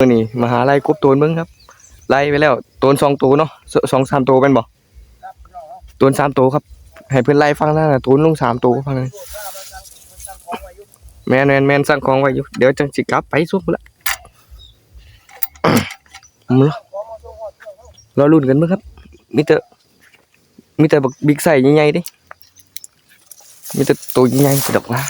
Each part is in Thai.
มื่อนี้มหาลัยกบตนเบิ่งครับไล่ไปแล้วโตนสองตัวเนาะสองสามตัวเป็นบ่โตนสามตัวครับ ให้เพิ่อนไล่ฟังนั่นน่ะโตนลงสามตัวฟังนั่นแม่นแมนแม่นสั่งของไว้อยู่เดี๋ยวจังสิกลับไปซุ่มละอืมรอลุ้นกันเบิ่งครับมีแต่มีแต่บักบิ๊กไซส์ใหญ่ๆด้มีแต่ตัวใหญ่ๆดอกว่า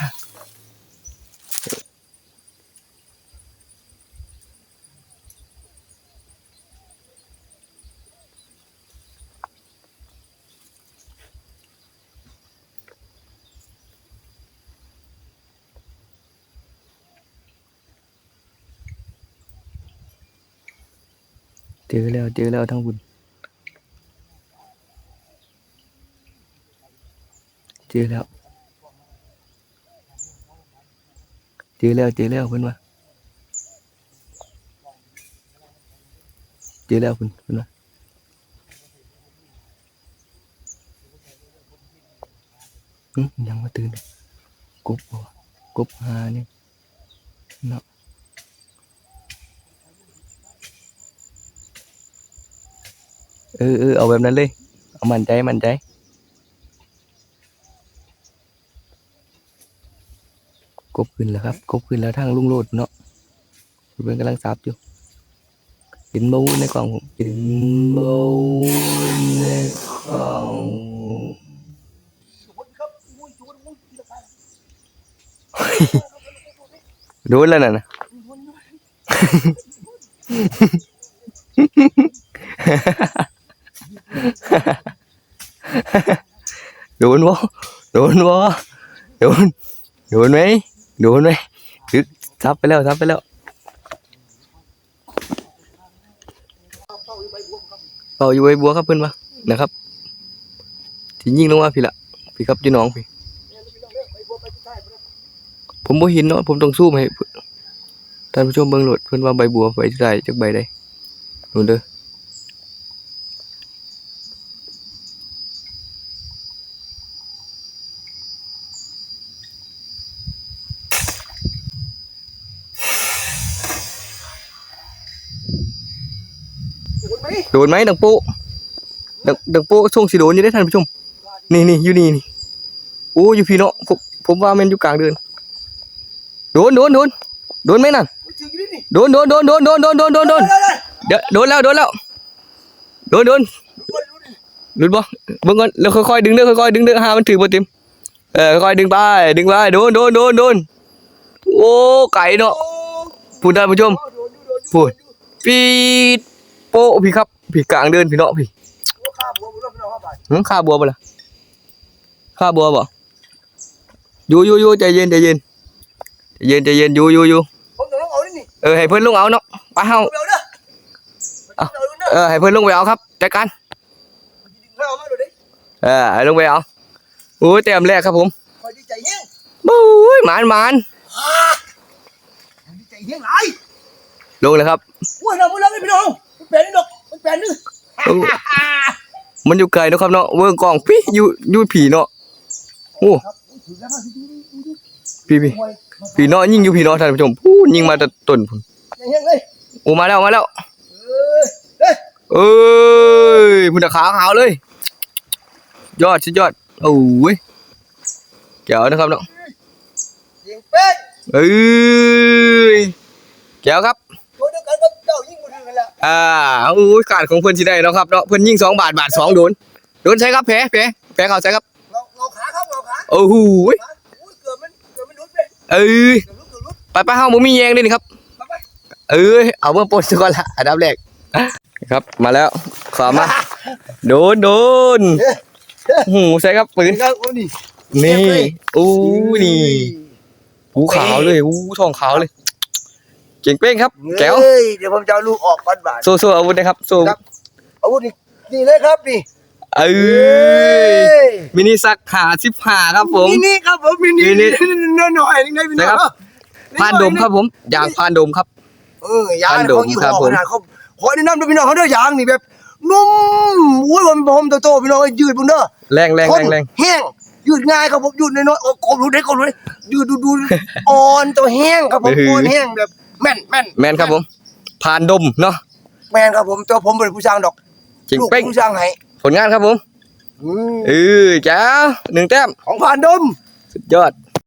เจอแล้วเจอแล้วทั้งบุญเจอแล้วเจอแล้วเจอแล้วเพิ่นว่าเจอแล้วเพิ่นเพิ่นว่ายังมาตื่นกบกบหานี่เนาะ เออเออเอาแบบนั้นเลย เอามันใจมันใจกบขึ้นแล้วครับกบขึ้นแล้วทางลุงโลดเนาะเพื่อนกำลังซับอยู่เห็นมูในกล่องผมเห็นมูในกล่องโดนแล้วน่ะนะ โดนบ่โดนบ่โดนโดนไหมโดนไหมดึกซับไปแล้วซับไปแล้วเป่าอยู่ใบบัวครับเพื่อนมานะครับที่ยิงลงมาพี่ละพี่ครับพี่น้องพี่ ผมบ่เห็นเนาะผมต้องสู้ให้ท่านผู้ชมเบิ่งโหลดเพิ่อนว่าใบบัวใบได้จักใบได้นู่นเด้อ โดนไหมดังโป๊ะดังดังโป๊ะช่วงสิโดนอยู่ได้ท่านผู้ชม นี่นี่อยู่นี่นี่โอ้อยู่พี่เนาะผมผมว่ามันอยู่กลางเดือนโดนโดนโดนโดนไหมนั่นโดนโดนโดนโดนโดนโดนโดนโดนโดนเดี๋ยวโดนแล้วโดนแล้วโดนโดนหลุดบ่เบิ่งก่อนแล้วค่อยๆดึงเด้อค่อยๆดึงเด้อหามันถือบ่เต็มเออค่อยๆดึงไปดึงไปโดนโดนโดนโดนโอ้ไก่เนาะพูดท่านผู้ชมพูดปีด โป๊ะพี่ครับพี่กลางเดินพี่เนาะพี่หึข้าบัวบ่ล่ะข้าบัวบ่อยู่อยู่อยู่ใจเย็นใจเย็นใจเย็นใจเย็นอยู่อยู่อยู่ผมต้องเอาดินี่เออให้เพิ่นลงเอาเนาะไปเฮาผมเอาเด้อเอาเอาเด้อเออให้เพิ่นลงไปเอาครับจัดการเอามาดูดิเออให้ลงไปเอาโอ้ยเต็มแรกครับผมคอยดีใจเฮี้ยงบู้ยหมานหมานดีใจเฮี้ยงไรลงเลยครับอุ้ยเราไม่เราไม่ไปน้องมัน แปลนี่ดอกมันแปลนี่โอ้มันอยู่ไกลเนาะครับเนาะเวิร์กล้องพี่อยู่อยู่ผีเนาะโอ้ครับถือแล้วครับดูดิดูดิพี่พี่มวยผีเนาะยิงอยู่ผีเนาะท่านผู้ชมพูดยิงมาแต่ต้นพุ่นเฮี้ยงเลยโอ้มาแล้วมาแล้ว เอ้ยเอ้ยเอ้ยพุ่นตะขาวขาวเลย ยอดสุดยอดโอ้ยแก้วนะครับเนาะเสียงเป๊ะเอ้ยแก้วครับ อ่าโอ้ยการของเพิ่นสิได้เนาะครับเนาะเพิ่นยิงสองบาทบาทสองโดนโดนใช่ครับแผลแผลแผลเข้าใช่ครับเราเราขาครับเราขาโอ้โหยขาอุ้ยเกือบมันเกือบมันรุดเลยเอ้ยเกือบรุดเกือบรุดไปไปเฮาบ่มีแยงด้วยนี่ครับมาไปเอ้ยเอาเมื่อปนก่อนละอันดับแรกครับมาแล้วขวามาโดนโดนหูใช่ครับปืนครับโอ้นี่นี่อู้นี่หูขาวเลยอู้ทองขาวเลย เก่งเป้งครับ แก้วเฮ้ยเดี๋ยวผมจะเอาลูกออกก่อนบาทโซ่โซ่อาวุธนะครับโซ่ครับอาวุธนี่นี่เลยครับนี่เอ้ยมินิสักหาสิบหาครับผมนี่นี่ครับผมมินินี่น้อยหน่อยนึงได้พี่น้องนะครับพานดมครับผมยางพานดมครับเออยางพันดมของยี่ครัห้บอผมขนาดเขาขอแนะนำด้วยพี่น้องเขาเด้อยางนี่แบบนุ่มอุ้ยผมผมโตๆพี่น้องยืดบุญเด้อแรงแรงทแรนงแรงแห้งยืดง่ายครับผมยืดน้อยๆโอ้กลมรู้ได้กลมรู้ได้ยืดดูดูอ่อนตัวแห้งครับผมอ่อนแห้งแบบ แม่นแม่นแมนครับผมผ่านดมเนาะแมนครับผมตัวผมเป็นผู้สร้างดอกเจ๋งลูกเป้งผู้สร้างให้ผลงานครับผมอืมเออจ้าหนึ่งแต้มของผ่านดมสุดยอด